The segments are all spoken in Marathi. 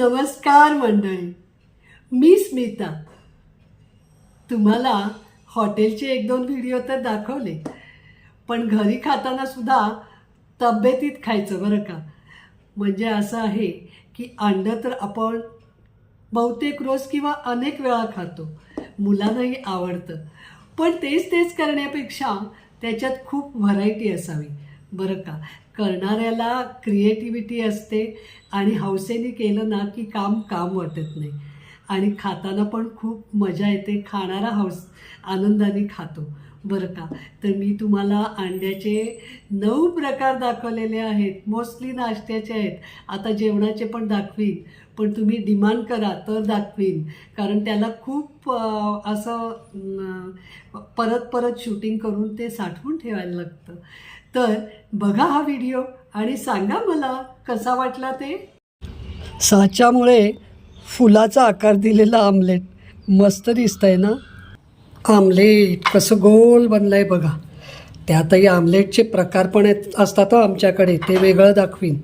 नमस्कार मंडळी मी स्मिता. तुम्हाला हॉटेलचे एक दोन व्हिडिओ तर दाखवले पण घरी खाताना सुद्धा तब्येतीत खायचं बरं का? म्हणजे असं आहे की अंडं तर आपण बहुतेक रोज किंवा अनेक वेळा खातो मुलांनाही आवडतं. पण तेच तेच करण्यापेक्षा त्याच्यात खूप व्हरायटी असावी बरं का? करणाऱ्याला क्रिएटिव्हिटी असते आणि हौसेने केलं ना की काम काम वाटत नाही. आणि खाताना पण खूप मजा येते. खाणारा हौस आनंदाने खातो. बरं का? तर मी तुम्हाला अंड्याचे नऊ प्रकार दाखवलेले आहेत. मोस्टली नाश्त्याचे आहेत. आता जेवणाचे पण दाखवीन. पण तुम्ही डिमांड करा तर दाखवीन. कारण त्याला खूप असं परत परत शूटिंग करून ते साठवून ठेवायला लागतं. तर बघा हा व्हिडिओ आणि सांगा मला कसा वाटला ते. साच्यामुळे फुलाचा आकार दिलेला आमलेट मस्त दिसतंय ना. आमलेट कसं गोल बनलं आहे बघा. त्यातही आमलेटचे प्रकार पण आहेत असतात हो आमच्याकडे ते वेगळं दाखवीन.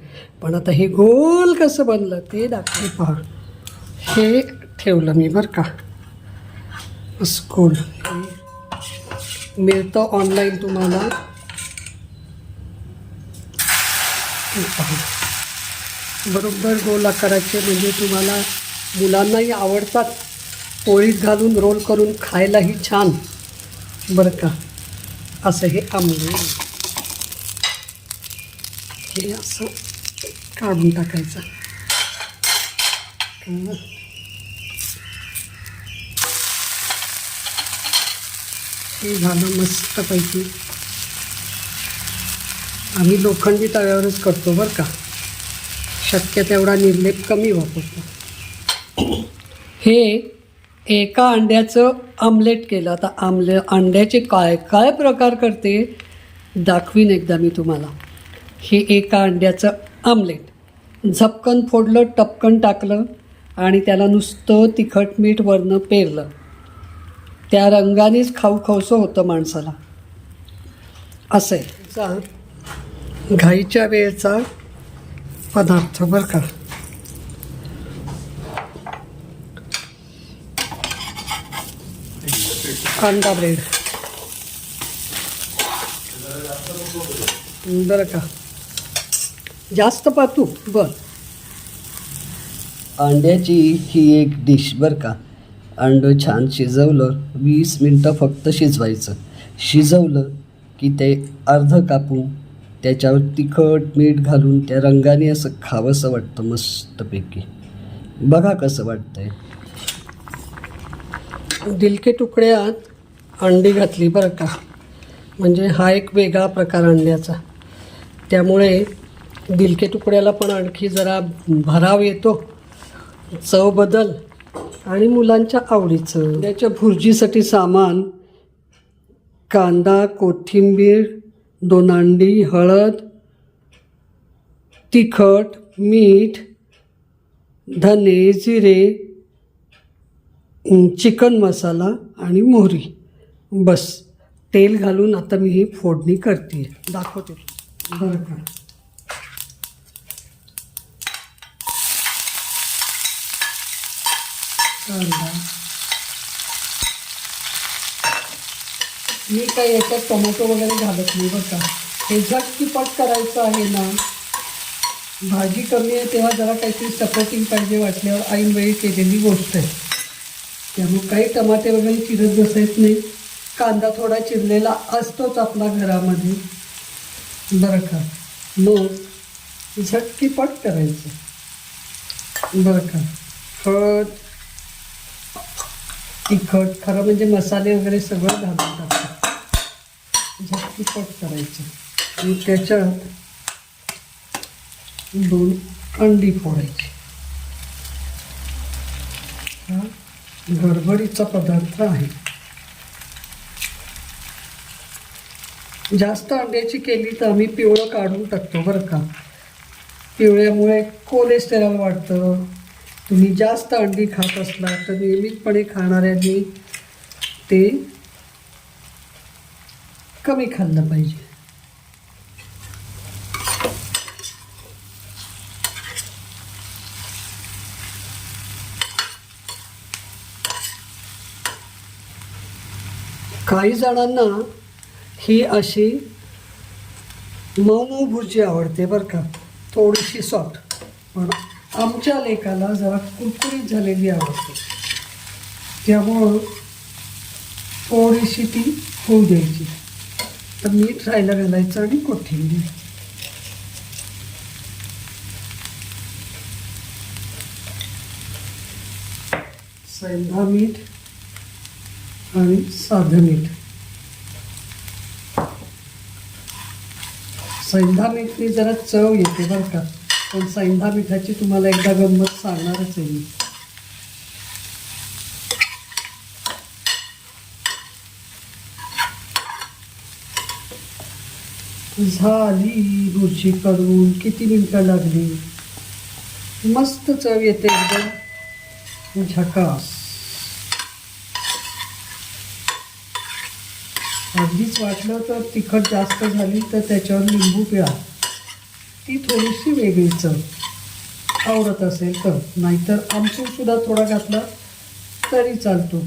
पण आता हे गोल कसं बनलं ते दाखवीन पहा. हे ठेवलं मी बरं का. स्कूल गोल. मिळतं ऑनलाईन तुम्हाला हे पहा बरोबर गोल आकाराचे म्हणजे तुम्हाला मुलांनाही आवडतात. पोळीत घालून रोल करून खायलाही छान. बरं का? असं हे आंबे. हे असं काढून टाकायचं. हे झालं मस्तपैकी. आम्ही लोखंडी तव्यावरच करतो बरं का. शक्य तेवढा निर्लेप कमी वापरतो. हे एका अंड्याचं आमलेट केलं. आता आमले अंड्याचे काय काय प्रकार करते? दाखवीन एकदा मी तुम्हाला. हे एका अंड्याचं आमलेट. झपकन फोडलं टपकन टाकलं आणि त्याला नुसतं तिखट मीठ वरनं पेरलं. त्या रंगानेच खाऊ खाऊसं होतं माणसाला. असं आहे. घाईच्या वेळचा पदार्थ बरं का? कांदा ब्रेड. बरं का? जास्त पातू बर. अंड्याची ही एक डिश बरं का? अंडं छान शिजवलं वीस मिनटं फक्त शिजवायचं. शिजवलं की ते अर्ध कापून त्याच्यावर तिखट मीठ घालून त्या रंगाने असं खावंसं वाटतं मस्तपैकी. बघा कसं वाटतंय. दिलके तुकड्यात अंडी घातली बरं का. म्हणजे हा एक वेगळा प्रकार अंड्याचा त्यामुळे दिलके तुकड्याला पण आणखी जरा भराव येतो चव बदल आणि मुलांच्या आवडीचं. त्याच्या भुर्जीसाठी सामान कांदा कोथिंबीर दोन अंडी हळद तिखट मीठ धने जिरे चिकन मसाला आणि मोहरी. बस. तेल घालून आता मी ही फोडणी करते. दाखवते. बरं का? कांदा मी काही याच्यात टोमॅटो वगैरे घालत नाही बरं का. हे झटकीपट करायचं आहे ना. भाजी कमी आहे तेव्हा जरा काहीतरी सपोर्टिंग पाहिजे वाटल्यावर ऐनवेळी केलेली गोष्ट आहे. त्यामुळे काही टमाटे वगैरे चिरत बसायच नाही. कांदा थोडा चिरलेला असतोच आपला घरामध्ये. बरं का. मग झटकीपट करायचं. बरं का. हळद तिखट खरं म्हणजे मसाले वगैरे सगळं घालून टाकतात कट करायचं. आणि त्याच्यात दोन अंडी फोडायची. हा गडबडीचा पदार्थ आहे. जास्त अंड्याची केली तर आम्ही पिवळं काढून टाकतो बरं का. पिवळ्यामुळे कोलेस्टेरॉल वाढतं. तुम्ही जास्त अंडी खात असला तर नियमितपणे खाणाऱ्यांनी ते कमी खाल्लं पाहिजे. काही जणांना ही अशी मऊ भुर्जी आवडते बरं का. थोडीशी सॉफ्ट पण आमच्या लेखाला जरा कुरकुरीत झालेली आवडते. त्यामुळं थोडीशी ती होऊ द्यायची. तर मीठ राहायला घालायचं आणि कोथिंबीर. सैंधा मीठ आणि साधं मीठ. सैंधा मीठनी जरा चव येते बरं का. पण सैंधा मिठाची तुम्हाला एकदा गंमत सांगणारच आहे मी. झाली भुर्जी काढून किती मिनटं लागली? मस्त चव येते एकदम. झकास. अगदीच वाटलं तर तिखट जास्त झाली तर त्याच्यावर लिंबू पिळा ती थोडीशी वेगळी चव. आवडत असेल तर. नाहीतर आमचूर सुद्धा थोडा घातला तरी चालतो.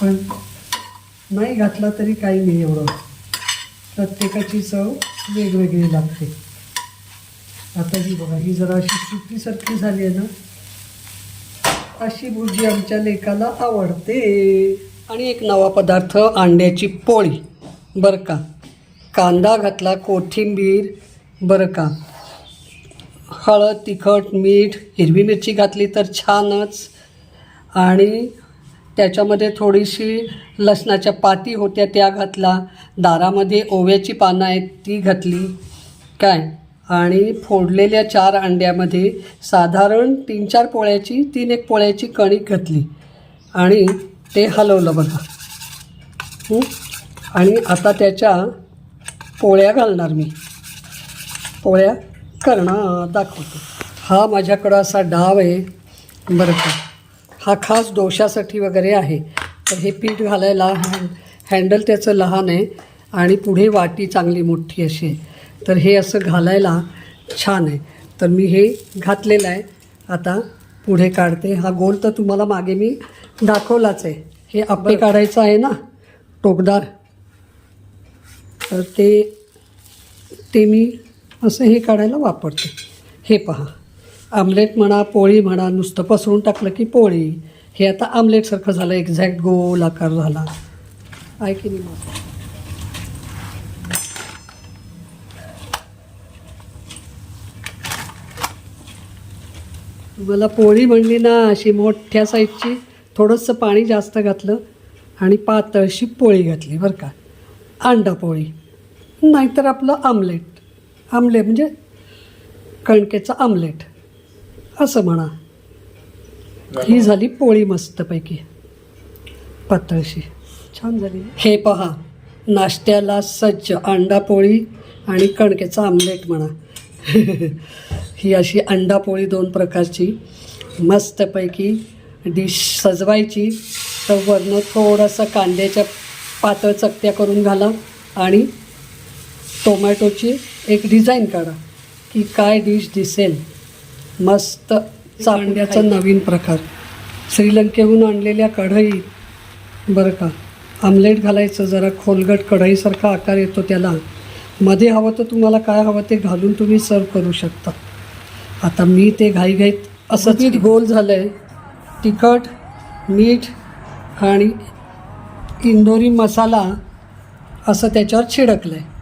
पण नाही घातला तरी काही नाही एवढं. प्रत्येकाची चव वेगवेगळी लागते. आता ही बघा ही जरा अशी सुकीसारखी झाली आहे ना. अशी भुर्जी आमच्या लेकाला आवडते. आणि एक नवा पदार्थ अंड्याची पोळी. बरं का? कांदा घातला कोथिंबीर बरं का? हळद तिखट मीठ हिरवी मिरची घातली तर छानच. आणि त्याच्यामध्ये थोडीशी लसणाच्या पाती होत्या त्या घातला. दारामध्ये ओव्याची पानं आहेत ती घातली. काय? आणि फोडलेल्या चार अंड्यामध्ये साधारण तीन चार पोळ्याची तीन एक पोळ्याची कणिक घातली. आणि ते हलवलं बघा. आणि आता त्याच्या पोळ्या घालणार मी. पोळ्या करणार दाखवतो. हा माझ्याकडं असा डाव आहे. बरं का. हा खास डोशासाठी वगैरे आहे. तर हे पीठ घालायला हॅ हँडल त्याचं लहान आहे आणि पुढे वाटी चांगली मोठी अशी आहे. तर हे असं घालायला छान आहे. तर मी हे घातलेलं आहे. आता पुढे काढते. हा गोल तर तुम्हाला मागे मी दाखवलाच आहे. हे आप्पे काढायचं आहे ना टोकदार. तर ते ते मी असं हे काढायला वापरते. हे पहा. आमलेट म्हणा पोळी म्हणा नुसतं पसरून टाकलं की पोळी. हे आता आमलेटसारखं झालं एक्झॅक्ट गोल आकार झाला. आहे की नाही मग मला पोळी म्हणली ना अशी मोठ्या साईजची थोडंसं पाणी जास्त घातलं आणि पातळशी पोळी घातली बरं का. अंडा पोळी. नाहीतर आपलं आमलेट. आमलेट म्हणजे कणकेचं आमलेट. असं म्हणा. ही झाली पोळी मस्तपैकी. पातळशी. छान झाली. हे पहा नाश्त्याला सज्ज अंडा पोळी आणि कणकेचं आमलेट म्हणा. ही अशी अंडा पोळी दोन प्रकारची. मस्तपैकी डिश सजवायची. तर वरनं थोडंसं कांद्याच्या पातळ चकत्या करून घाला आणि टोमॅटोची एक डिझाईन काढा की काय डिश दिसेल. मस्त चांड्याचा नवीन प्रकार. श्रीलंकेहून आणलेल्या कढईत बरं का? आमलेट घालायचं जरा खोलगट कढईसारखा आकार येतो त्याला. मध्ये हवं तर तुम्हाला काय हवं ते घालून तुम्ही सर्व करू शकता. आता मी ते घाईघाईत असं पीठ गोल झालं आहे तिखट मीठ आणि इंदोरी मसाला असं त्याच्यावर छिडकलं आहे